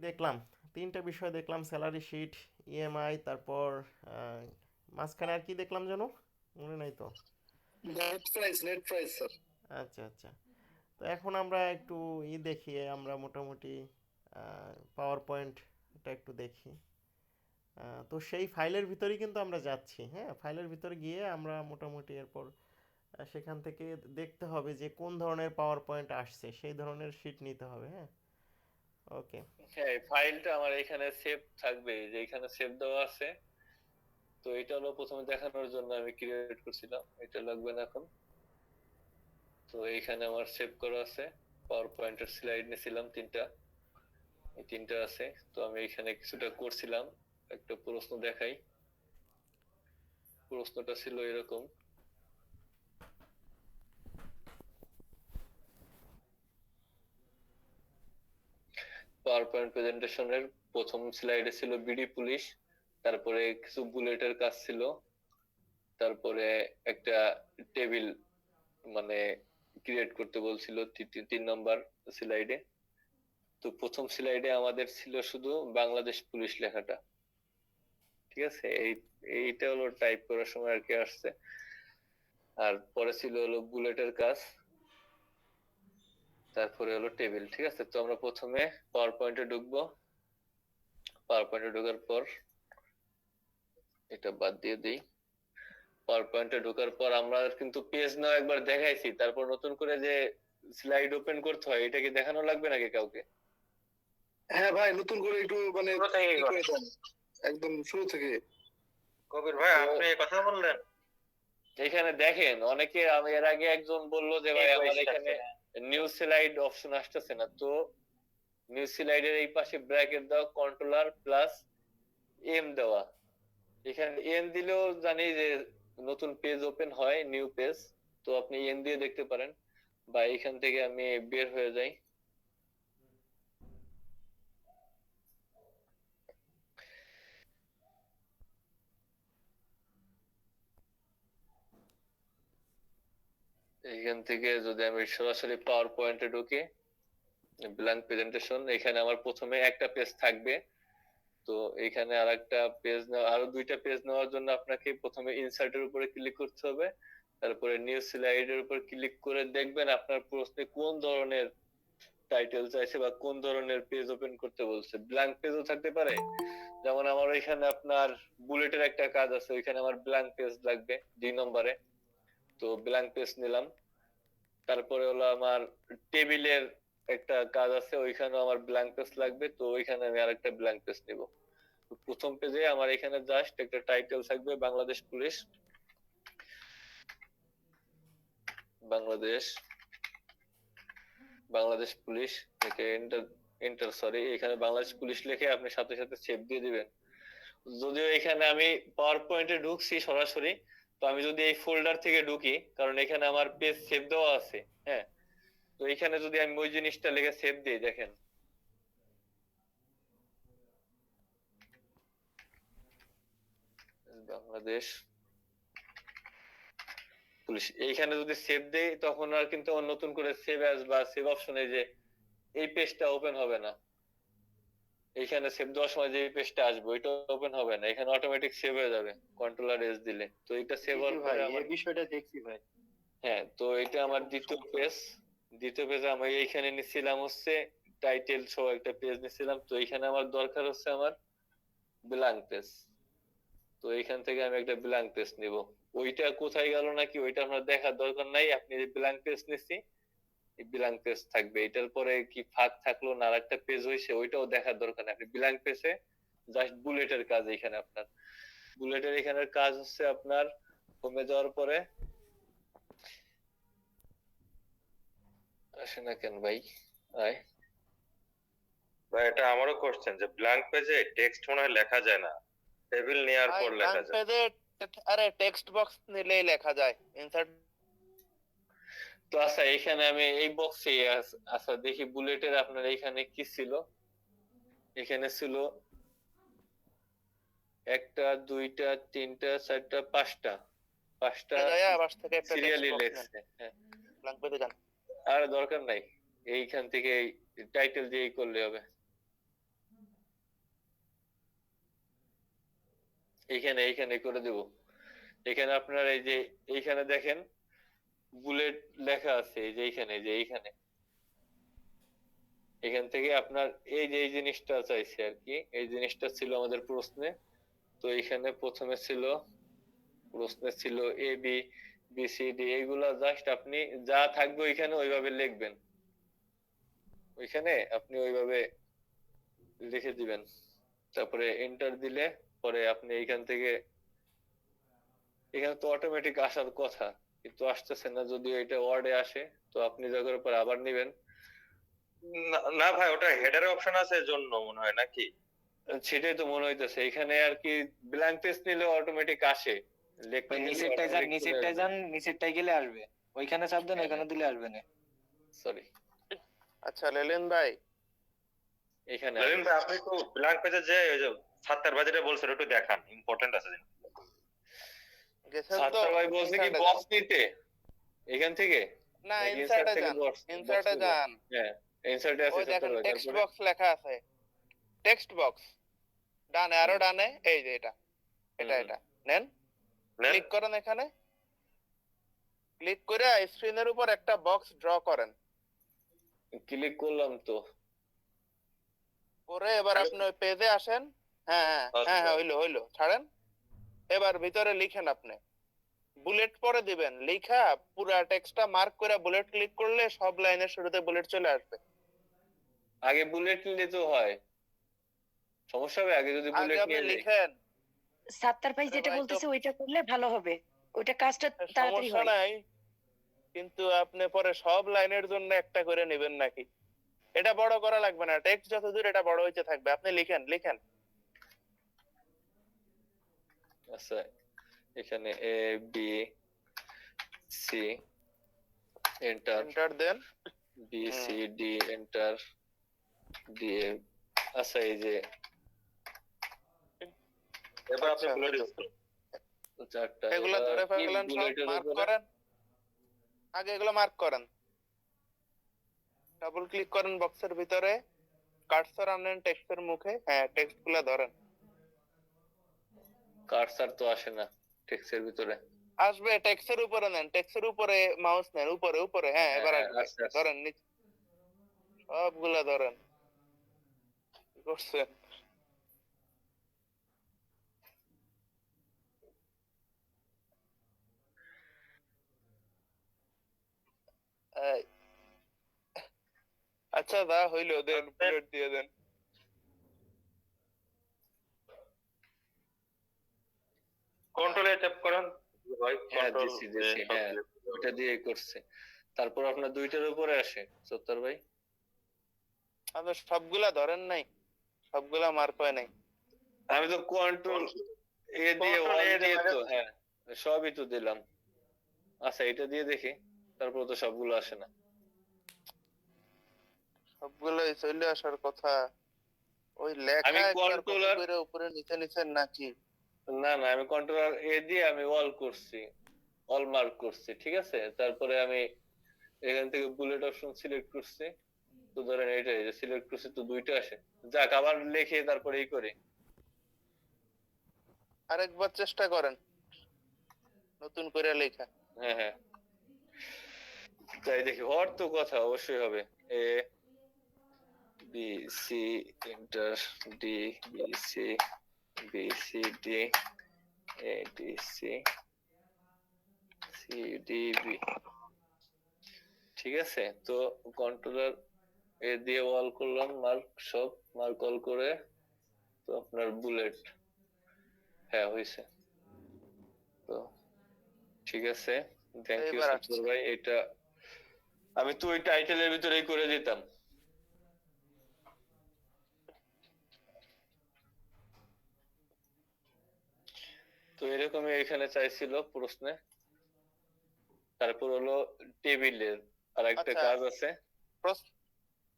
দেখলাম তিনটা বিষয় দেখলাম স্যালারি শিট ইএমআই তারপর মাঝখানে আর কি দেখলাম যেন? মনে নাই তো? Net price net price sir আচ্ছা আচ্ছা। তো এখন আমরা একটু ই দেখি আমরা মোটামুটি পাওয়ার পয়েন্টটা একটু দেখি। তো সেই ফাইলের ভিতরেই কিন্তু আমরা যাচ্ছি হ্যাঁ? ফাইলের ভিতরে গিয়ে আমরা মোটামুটি এরপর সেখান থেকে দেখতে হবে যে কোন ধরনের পাওয়ার পয়েন্ট আসছে সেই ধরনের শিট নিতে হবে হ্যাঁ? ওকে হ্যাঁ ফাইলটা আমার এখানে সেভ থাকবে যে এখানে সেভ দেওয়া আছে। তো এটা হলো প্রথমে দেখানোর জন্য আমি ক্রিয়েট করছিলাম, এটা লাগবে না এখন। তো এখানে আমার সেভ করা আছে পাওয়ার পয়েন্টের স্লাইড নিয়েছিলাম তিনটা, এই তিনটা আছে। তো আমি এখানে কিছুটা করছিলাম, একটা প্রশ্ন দেখাই। প্রশ্নটা ছিল এরকম। পাওয়ার পয়েন্ট প্রেজেন্টেশনের প্রথম স্লাইডে ছিল বিডি পুলিশ তারপরে কিছু বুলেটের কাজ ছিল, তারপরে একটা টেবিল মানে ক্রিয়েট করতে বলছিল তিন নম্বর স্লাইডে তো প্রথম স্লাইডে আমাদের ছিল শুধু বাংলাদেশ পুলিশ লেখাটা। ঠিক আছে? এই, এইটা হলো টাইপ করার সময় আর কি আসছে। আর পরে ছিল হলো বুলেটের কাজ। তারপরে হলো টেবিল ঠিক আছে? তো আমরা প্রথমে পাওয়ার পয়েন্টে ঢুকবো। পাওয়ার পয়েন্টে ঢোকার পর এটা বাদ দিয়ে দিই। পাওয়ার পয়েন্টে ঢোকার পর আমরা কিন্তু পেজ নাও একবার দেখাইছি। তারপর নতুন করে যে স্লাইড ওপেন করতে হয় এটা কি দেখানো লাগবে নাকি কাউকে? হ্যাঁ ভাই নতুন করে একটু মানে। একদম শুরু থেকে। কবির ভাই আপনি এই কথা বললেন। এখানে দেখেন অনেকে আমি এর আগে একজন বলল যে ভাই আমার এখানে। নিউ স্লাইড অপশন আসতেছে না, তো নিউ স্লাইডের এই পাশে ব্র্যাকেট দেওয়া কন্ট্রোলার প্লাস এম দেওয়া। এখানে এম দিলেও জানি যে নতুন পেজ ওপেন হয় নিউ পেজ তো আপনি এন দিয়ে দেখতে পারেন। বা এখান থেকে আমি বের হয়ে যাই। এখান থেকে যদি আমি সরাসরি পাওয়ার পয়েন্টে ঢুকি ব্ল্যাঙ্ক প্রেজেন্টেশন এখানে আমার প্রথমে একটা পেজ থাকবে। তো এখানে আর একটা পেজ আরও দুইটা পেজ নেওয়ার জন্য আপনাকে প্রথমে ইনসার্টের উপরে ক্লিক করতে হবে। তারপরে নিউ স্লাইডের উপর ক্লিক করে দেখবেন আপনার প্রশ্নে কোন ধরনের টাইটেল চাইছে বা কোন ধরনের পেজ ওপেন করতে বলছে। ব্ল্যাঙ্ক পেজও থাকতে পারে। যেমন আমার এখানে আপনার বুলেটের একটা কাজ আছে, ওইখানে আমার ব্ল্যাঙ্ক পেজ লাগবে দুই নম্বরে। তো ব্ল্যাঙ্ক পেজ নিলাম। তারপরে হলো আমার টেবিলের একটা কাজ আছে ওইখানে আমার ব্ল্যাঙ্ক পেজ লাগবে, তো ওইখানে আমি আরেকটা ব্ল্যাঙ্ক পেজ নিব। প্রথম পেজে আমার এখানে জাস্ট একটা টাইটেল থাকবে, বাংলাদেশ পুলিশ। বাংলাদেশ বাংলাদেশ পুলিশ লিখে এন্টার এন্টার সরি এখানে বাংলাদেশ পুলিশ লিখে আপনি সাথে সাথে সেভ দিয়ে দিবেন। যদিও এখানে আমি পাওয়ার পয়েন্টে ঢুকছি সরাসরি তো আমি যদি এই ফোল্ডার থেকে ঢুকি, কারণ এখানে আমার পেজ সেভ দেওয়া আছে হ্যাঁ? তো এখানে যদি আমি ওই জিনিসটা লিখে সেভ দিই, দেখেন। বাংলাদেশ পুলিশ, এইখানে যদি সেভ দেই, তখন আর কিন্তু নতুন করে সেভ অ্যাজ বা সেভ অপশনে যে, এই পেজটা ওপেন হবে না। এইখানে সেভ দেওয়ার সময় যে পেজটা আসবে ওইটা ওপেন হবে না। এখানে অটোমেটিক সেভ হয়ে যাবে কন্ট্রোলার এস দিলে। তো এটা সেভ হওয়ার পরে আমার বিষয়টা দেখছি ভাই। হ্যাঁ তো এটা আমার দ্বিতীয় পেজ দ্বিতীয় পেজে আমি এইখানে নিছিলাম হচ্ছে টাইটেল সহ একটা পেজ নিছিলাম। তো এখানে আমার দরকার হচ্ছে আমার ব্ল্যাঙ্ক পেজ তো এইখান থেকে আমি একটা ব্ল্যাঙ্ক পেজ নিব। ওইটা কোথায় গেল নাকি ওইটা আপনার দেখার দরকার নাই। আপনি যে ব্ল্যাঙ্ক পেজ নিছি ব্ল্যাঙ্ক পেজ থাকবে এটার পরে কি ফাঁক থাকল না আরেকটা পেজ হয়েছে ওইটাও দেখার দরকার নাই। আপনি ব্ল্যাঙ্ক পেজে জাস্ট বুলেটের কাজ এখানে আপনার। বুলেটের এখানের কাজ হচ্ছে আপনার কমে যাওয়ার পরে আসে না কেন ভাই? আয়। ভাই এটা আমারও কোশ্চেন যে ব্ল্যাঙ্ক পেজে টেক্সট মনে হয় লেখা যায় না। টেবিল নেওয়ার পর লেখা যায়। আরে টেক্সট বক্স নিলেই লেখা যায়। ইনসার্ট তো আচ্ছা এখানে আমি এই বক্সে আচ্ছা দেখি বুলেটের আপনার এখানে কি ছিল? এখানে ছিল একটা দুইটা তিনটা চারটা পাঁচটা। পাঁচটা সিরিয়ালি লেখছে আর দরকার নাই। এইখান থেকে টাইটেল দিয়েই করলে হবে। এইখানে এইখানে করে দেব। এখানে আপনার এই যে এইখানে দেখেন বুলেট লেখা আছে যে এইখানে যে এইখানে। এখান থেকে আপনার এই যে, এই জিনিসটা চাইছে আর কি, এই জিনিসটা ছিল আমাদের প্রশ্নে। তো এখানে প্রথমে ছিল, প্রশ্নে ছিল A B B C D এইগুলা জাস্ট আপনি যা থাকবে ওইখানে ওইভাবে লিখবেন। ওইখানে আপনি ওইভাবে লিখে দিবেন। তারপরে এন্টার দিলে পরে আপনি এইখান থেকে, এখানে তো অটোমেটিক আসার কথা। কিন্তু আসতেছে না যদিও এটা ওয়ার্ডে আসে তো আপনি যখন পর আবার নিবেন। না- ভাই ওটা হেডারে অপশন আছে এজন্য মনে হয় নাকি? সেটাই তো মনে হইতেছে এখানে আর কি ব্ল্যাঙ্ক পেজ নিলে অটোমেটিক আসে। নিচেরটাই যান নিচেরটাই যান নিচেরটাই গেলে আসবে। ওইখানে চাপ দেন ওইখানে দিলে আসবে না। সরি আচ্ছা লেলেন ভাই। এখানে রবিন ভাই আপনি তো ব্ল্যাঙ্ক পেজে যে ওই যে সাতটার বাজেটে বলছেন একটু দেখান ইম্পর্টেন্ট আছে সাত্তার ভাই বলছে কি বক্স নিতে? এখান থেকে? না ইনসার্টে যান। ইনসার্টে যান। হ্যাঁ ইনসার্টে আছে দেখেন টেক্সট বক্স লেখা আছে। টেক্সট বক্স ডানে আরও ডানে এই যে এটা। এটা এটা। নেন। নেন। ক্লিক করেন এখানে। ক্লিক করে স্ক্রিনের উপর একটা বক্স ড্র করেন। ক্লিক করলাম তো। করে এবার আপনি পেজে আসেন। হ্যাঁ হ্যাঁ। হ্যাঁ আচ্ছা। হ্যাঁ হইল হইল। ছাড়েন। এবার ভিতরে লিখেন আপনি। বুলেট পরে দিবেন। লিখা পুরা টেক্সটটা মার্ক করে বুলেট ক্লিক করলে সব লাইনের শুরুতে বুলেট চলে আসবে। আগে বুলেট নিলে তো হয়। সমস্যা হবে আগে যদি বুলেট নিয়ে লিখেন। সাত্তার ভাই যেটা বলতেছে ওইটা করলে ভালো হবে। ওইটা কাজটা তাড়াতাড়ি সমস্যা হয়। নাই কিন্তু আপনি পরে সব লাইনের জন্য একটা করে নেবেন নাকি? এটা বড় করা লাগবে না। টেক্সট যত দূর এটা বড় হইতে থাকবে। আপনি লিখেন লিখেন। আচ্ছা এখানে A B C enter enter then B C D enter দিয়ে আচ্ছা এই যে এবার আপনি আচ্ছা, বুলেট করুন চারটা এগুলো ধরে ফেললেন সব? মার্ক করেন? আগে এগুলো মার্ক করেন। ডাবল ক্লিক করেন বক্সের ভিতরে। কার্সর আনেন টেক্সটের মুখে। হ্যাঁ টেক্সটগুলা ধরেন। কার্সার তো আসে না টেক্সের ভিতরে? আসবে টেক্সটের উপরে নেন টেক্সটের উপরে মাউস নেন উপরে উপরে হ্যাঁ এবার হ্যাঁ, আসছে, আসছে। ধরেন নিচে সবগুলা ধরেন। করছেন? আচ্ছা দা হইল দেন বুলেট দিয়ে দেন। কন্ট্রোলে ট্যাপ করেন হ্যাঁ, হ্যাঁ। ওটা দিয়ে করছে। তারপর আপনার দুইটার উপরে আসে সত্তর ভাই। আপনি সবগুলা ধরেন নাই সবগুলা মার্ক হয় নাই। আমি তো কন্ট্রোল এ দিয়ে Control দিয়ে দিয়ে তো হ্যাঁ সবই তো দিলাম। আচ্ছা এটা দিয়ে দেখি তারপর তো সবগুলো আসে না। সবগুলোই চলে আসার কথা। ওই লেখা উপরে নিচে নিচে নাকি? না না আমি কন্ট্রোলার এ দিয়ে আমি অল করছি অল মার্ক করছি ঠিক আছে? তারপরে আমি এখান থেকে বুলেট অপশন সিলেক্ট করছি। তো ধরেন এটা এই যে সিলেক্ট করছি তো দুইটা আসে। যাক আবার লিখে তারপরে এই করি। আরেকবার চেষ্টা করেন। নতুন করে লেখা। হ্যাঁ হ্যাঁ। তাই দেখি হওয়ার তো কথা অবশ্যই হবে। A B C enter D B C B C D A D C C D B ঠিক আছে? তো কন্ট্রোলার এ দিয়ে ওয়াল করলাম মার্ক সব মার্ক অল করে তো আপনার বুলেট হ্যাঁ হয়েছে। তো ঠিক আছে? থ্যাংক ইউ ভাই। এটা আমি তো ওই টাইটেলের ভিতরেই করে দিতাম। তো এরকমই এখানে চাইছিল প্রশ্নে। তারপর হলো টেবিলের আর একটা আচ্ছা। কাজ আছে। প্রশ্ন-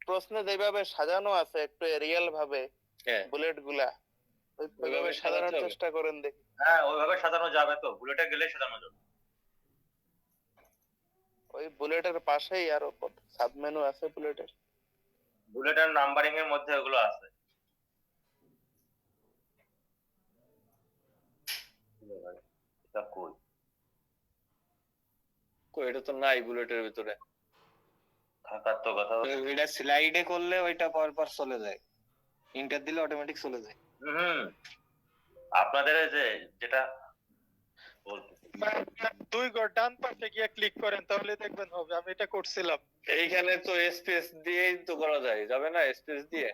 প্রশ্নে যেভাবে সাজানো আছে একটু এরিয়াল ভাবে হ্যাঁ। বুলেটগুলা ওইভাবে ওইভাবে সাজানোর চেষ্টা করেন দেখি। হ্যাঁ ওইভাবে সাজানো যাবে তো বুলেটে গেলে সাজানো যাবে। ওই বুলেটের পাশেই আরও সাবমেনু আছে বুলেটের বুলেটের নাম্বারিং এর মধ্যে ওগুলো আছে। টা কই? কই এটা তো নাই বুলেটের ভিতরে। থাকার তো কথা এটা স্লাইডে করলে ওইটা পর পর চলে যায়। ইন্টার দিলে অটোমেটিক চলে যায়। হুম। আপনাদের যে যেটা দুই গর ডান পাশে গিয়ে ক্লিক করেন তাহলে দেখবেন হবে। আমি এটা করছিলাম। এইখানে তো স্পেস দিয়েই তো করা যায়। যাবে না স্পেস দিয়ে?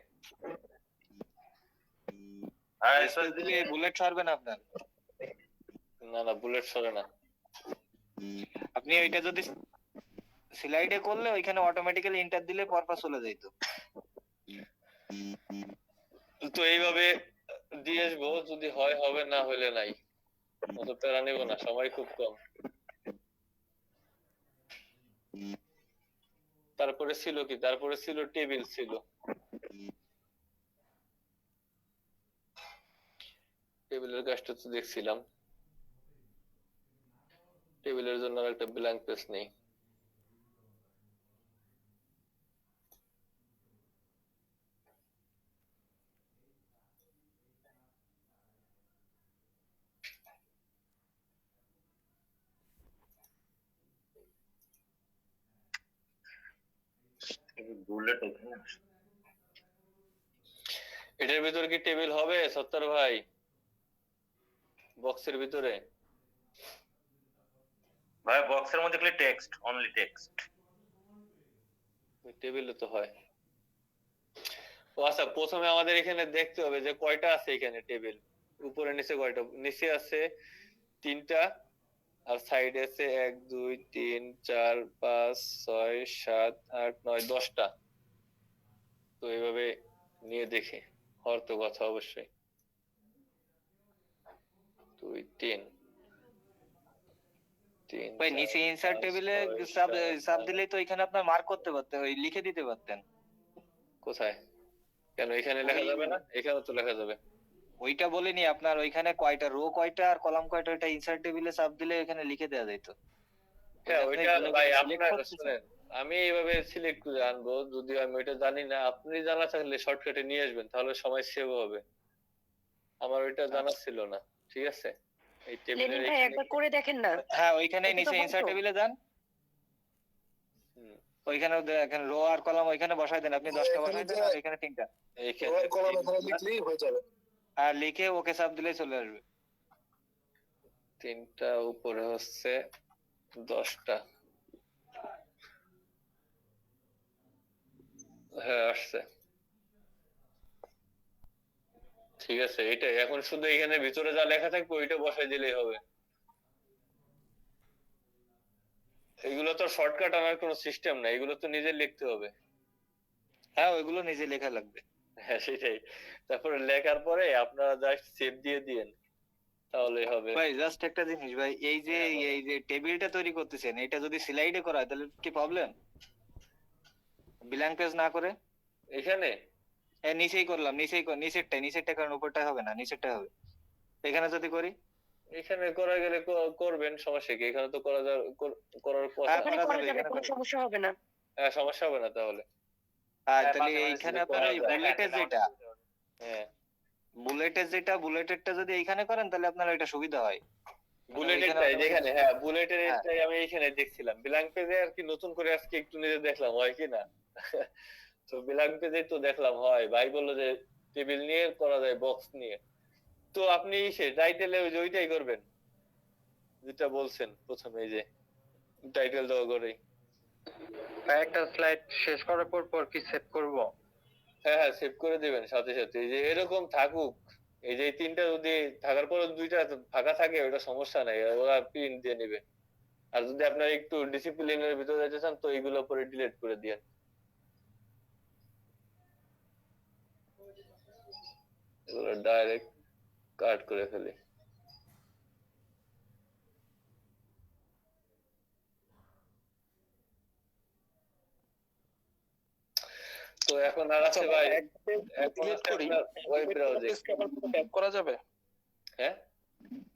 হ্যাঁ স্পেস দিলে বুলেট ছাড়বেন না আপনার। না না বুলেট সরে না। আপনি ওইটা যদি স্লাইডে করলে ওইখানে অটোমেটিক্যালি ইন্টার দিলে পর পর চলে যাইতো। তো এইভাবে দিয়ে আসব যদি হয় হবে না হলে নাই। অত প্যারা নেব না সময় খুব কম। তারপরে ছিল কি? তারপরে ছিল টেবিল ছিল। টেবিলের কাজটা তো দেখছিলাম। টেবিলের জন্য আর একটা ব্ল্যাঙ্ক পেজ নেই। বুলেট এখানে এটার ভিতরে কি টেবিল হবে সত্তর ভাই? বক্সের ভিতরে? ভাই, বক্সের মধ্যে খালি টেক্সট অনলি টেক্সট টেবিলে তো হয়। ও আচ্ছা প্রথমে আমাদের এখানে দেখতে হবে যে কয়টা আছে এখানে টেবিল উপরে, নিচে কয়টা? নিচে আছে তিনটা, আর সাইডে আছে এক, দুই, তিন, চার, পাঁচ, ছয়, সাত, আট, নয়, দশটা। তো এইভাবে নিয়ে দেখে। হওয়ার তো কথা অবশ্যই। দুই, তিন। ভাই নিচে ইনসার্ট টেবিলে সাব সাব। দিলেই তো এখানে আপনার মার্ক করতে পারতেন ওই লিখে দিতে পারতেন। কোথায়? কেন এখানে লেখা যাবে না? এখানে তো লেখা যাবে। ওইটা বলিনি আপনার ওইখানে কয়টা রো কয়টা আর কলাম কয়টা ওইটা ইনসার্ট টেবিলে সাব দিলে এখানে লিখে দেওয়া যাইতো। হ্যাঁ ওইটা ভাই আপনার শুনেন আমি এইভাবে সিলেক্ট করে আনব যদি আমি ওইটা জানি না আপনি জানা থাকলে শর্টকাটে নিয়ে আসবেন তাহলে সময় সেভ হবে। আমার ওইটা জানা ছিল না ঠিক আছে? এই টেবিলের ভাই একবার করে দেখেন না। হ্যাঁ ওইখানে নিচে। ইনসার্ট টেবিলে যান। ওইখানে দেখেন রো আর কলাম ওইখানে বসাই দেন। আপনি দশটা এখানে বসাই দেন আর এখানে তিনটা। এইখানে রয় কলম এখানে লিখলেই হয়ে যাবে। আর লিখে ওকে সাব দিলেই চলে আসবে। তিনটা উপরে হচ্ছে দশটা। হ্যাঁ আসছে। ঠিক আছে এটাই এখন শুধু এখানে ভিতরে যা লেখা থাকবে ওইটা বসাই দিলেই হবে। এগুলো তো শর্টকাট আনার কোনো সিস্টেম না এগুলো তো নিজে লিখতে হবে। হ্যাঁ ওইগুলো নিজে লেখা লাগবে। হ্যাঁ সেটাই। তারপরে লেখার পরে আপনারা জাস্ট সেভ দিয়ে দিয়েন। তাহলেই হবে। ভাই জাস্ট একটা জিনিস ভাই এই যে হ্যাঁ, এই যে টেবিলটা তৈরি করতেছেন এটা যদি স্লাইডে করা হয় তাহলে কি প্রবলেম ব্ল্যাঙ্ক পেজ না করে? এখানে? নিচেই করলাম নিচেই কর- নিচেরটা নিচেরটা কারণ উপরটা হবে না নিচেরটা হবে। এখানে যদি করি? এখানে করা গেলে করবেন সমস্যা কি? এখানে তো করা করার কথা হ্যাঁ, এখানে করা সমস্যা হবে না। হ্যাঁ সমস্যা হবে না তাহলে। হ্যাঁ, তাহলে এইখানে আপনার ওই বুলেটের যেটা হ্যাঁ বুলেটের যেটা বুলেটেরটা যদি এইখানে করেন তাহলে আপনার ওইটা সুবিধা হয়। বুলেটের ওইখানে যেখানে হ্যাঁ বুলেটের হ্যাঁ। এটাই আমি এইখানে দেখছিলাম। ব্ল্যাঙ্ক পেজে আর কি নতুন করে আজকে একটু নিজে দেখলাম হয় কি না? তো ব্ল্যাঙ্ক পেজে তো দেখলাম হয় ভাই বলল যে টেবিল নিয়ে করা যায় বক্স নিয়ে। তো আপনি সে টাইটেলে ওই যে ওইটাই করবেন যেটা বলছেন প্রথমে যে টাইটেল দেওয়া করেই। একটা স্লাইড শেষ করার পর পর কি সেভ করব? হ্যাঁ হ্যাঁ সেভ করে দিবেন সাথে সাথে। এই যে এরকম থাকুক এই যে তিনটা যদি থাকার পর দুইটা ফাঁকা থাকে ওটা সমস্যা নাই ওরা প্রিন্ট দিয়ে নেবে। আর যদি আপনার একটু ডিসিপ্লিনের ভিতরে যেতে চান তো এইগুলো পরে ডিলিট করে দিয়েন। এগুলো ডাইরেক্ট কাট করে ফেলি। তো এখন আর আছে ভাই এখন করি। আপনার ওয়েব ব্রাউজিং ব্যাক করা যাবে? হ্যাঁ?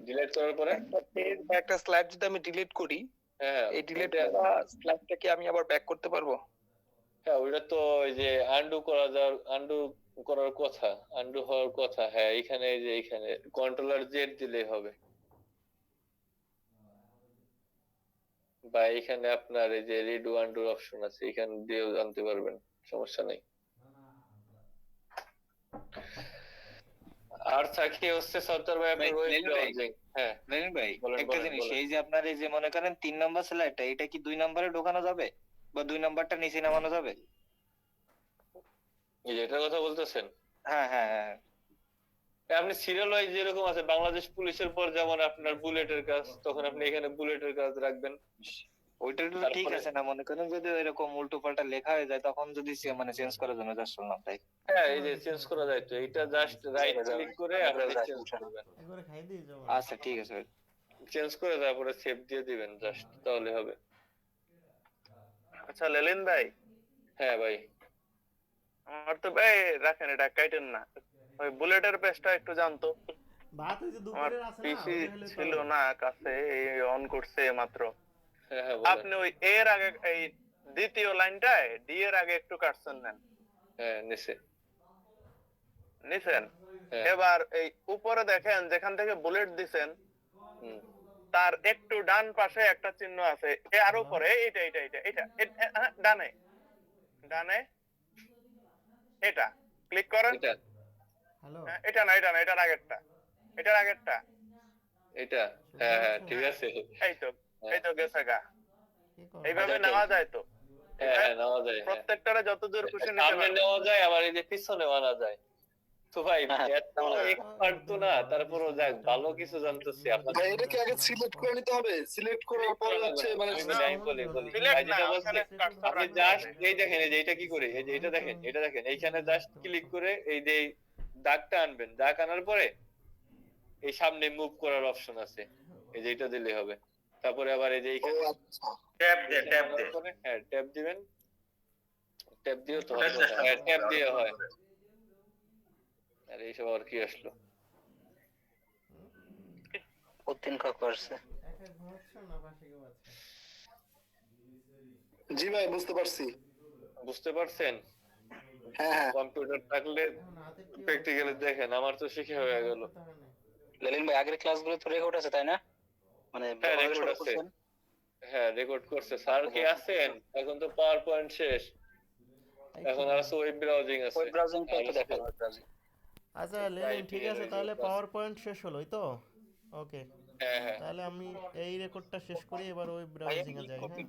ডিলিট করার পরে? একটা পেজ বা একটা স্লাইড যদি আমি ডিলিট করি হ্যাঁ এই ডিলিট ওইটা- স্লাইডটা কি আমি আবার ব্যাক করতে পারব? হ্যাঁ ওইটা তো ওই যে আন্ডু করা যাওয়ার আন্ডু করার কথা আন্ডু হওয়ার কথা হ্যাঁ এখানে এই যে এখানে কন্ট্রোলার জেড দিলেই হবে। বা এখানে আপনার এই যে রিড আন্ডুর অপশন আছে এখানে দিয়েও জানতে পারবেন সমস্যা নেই। আর থাকে হচ্ছে সত্তর ভাই আপনার ভাই। ব্রাউজিং হ্যাঁ ভাই একটা জিনিস এই যে আপনার এই যে মনে করেন তিন নম্বর স্লাইডটা এটা কি দুই নম্বরে ঢোকানো যাবে? বা দুই নম্বরটা নিচে নামানো যাবে? এই যে এটার কথা বলতেছেন? হ্যাঁ হ্যাঁ হ্যাঁ আপনি সিরিয়াল ওয়াইজ যেরকম আছে বাংলাদেশ পুলিশের পর যেমন আপনার বুলেটের কাজ তখন আপনি এখানে বুলেটের কাজ রাখবেন। ওইটা তো ঠিক আছে না মনে করেন যদি এরকম উল্টো পাল্টা লেখা হয়ে যায় তখন যদি মানে চেঞ্জ করার জন্য জাস্ট শুনলাম তাই। হ্যাঁ এই যে চেঞ্জ করা যায় তো এটা জাস্ট রাইট ক্লিক করে আপনি চেঞ্জ করবেন। আচ্ছা ঠিক আছে। ভাই। চেঞ্জ করে তারপরে সেভ দিয়ে দিবেন জাস্ট তাহলে হবে। আচ্ছা লেলেন ভাই। হ্যাঁ ভাই। আমার তো ভাই রাখেন এটা কাইটেন না। ওই বুলেটের পেজটা একটু জানতো। ভাত ওই যে আমার আছে না পিসি ছিল না কাছে অন করছে মাত্র। হ্যাঁ হ্যাঁ আপনি ওই এর আগে এই দ্বিতীয় লাইনটায় ডি এর আগে একটু কাটছেন নেন। হ্যাঁ নিচে। নিছেন? এবার এই উপরে দেখেন যেখান থেকে বুলেট দিছেন তার একটু ডান পাশে একটা চিহ্ন আছে। এ আর উপরে এইটা এইটা এইটা এটা এ- এ- হ্যাঁ, ডানে। ডানে এটা ক্লিক করেন। এটা। হ্যালো হ্যাঁ, এটা না এটা না এটার আগেরটা। এটার আগেরটা। এটা হ্যাঁ হ্যাঁ ঠিক আছে। এই তো এই তো গেছে গা। এইভাবে নেওয়া যায় তো। হ্যাঁ হ্যাঁ নেওয়া যায় প্রত্যেকটা প্রত্যেকটারে যত খুশি নিতে নেওয়া যায় আবার এই যে পিছনে আনা যায়। তো ভাই হ্যাঁ, এক্সপার্ট তো না তারপরও যাক ভালো কিছু জানতেছি আপনার এটা কি আগে সিলেক্ট করে নিতে হবে? সিলেক্ট করার পরে হচ্ছে মানে আমি বলি, বলি। ভাই যেটা আপনি জাস্ট এই দেখেন এই যে এটা কি করে? এই যে এটা দেখেন এটা দেখেন এইখানে জাস্ট ক্লিক করে এই যে দাগটা আনবেন। দাগ আনার পরে এই সামনে মুভ করার অপশন আছে। এই যে এটা দিলে হবে। তারপরে আবার এই যে এইখানে ট্যাপ দে ট্যাপ দে হ্যাঁ ট্যাপ দিবেন। ট্যাপ দিও তো হয় হ্যাঁ ট্যাপ দিয়ে হয়। আরে এইসব আর কি আসলো? করছে জি ভাই বুঝতে পারছি। বুঝতে পারছেন? হ্যাঁ হ্যাঁ। কম্পিউটার থাকলে প্র্যাকটিক্যালি দেখেন আমার তো শিখে হয়ে গেল। লেলিন ভাই আগের ক্লাসগুলো তো রেকর্ড আছে তাই না? মানে হ্যাঁ, record আছে। হ্যাঁ রেকর্ড করছে। স্যার কি আছেন? এখন তো পাওয়ার পয়েন্ট শেষ এখন আর আছে ওয়েব ব্রাউজিং আছে। ওয়েব ব্রাউজিংটা একটু আর আছে- ব্রাউজিং আচ্ছা লেনিন ঠিক আছে তাহলে পাওয়ার পয়েন্ট শেষ হলোই তো? ওকে হ্যাঁ হ্যাঁ। তাহলে আমি এই রেকর্ডটা শেষ করি এবার ওই ব্রাউজিং এ যাই হ্যাঁ?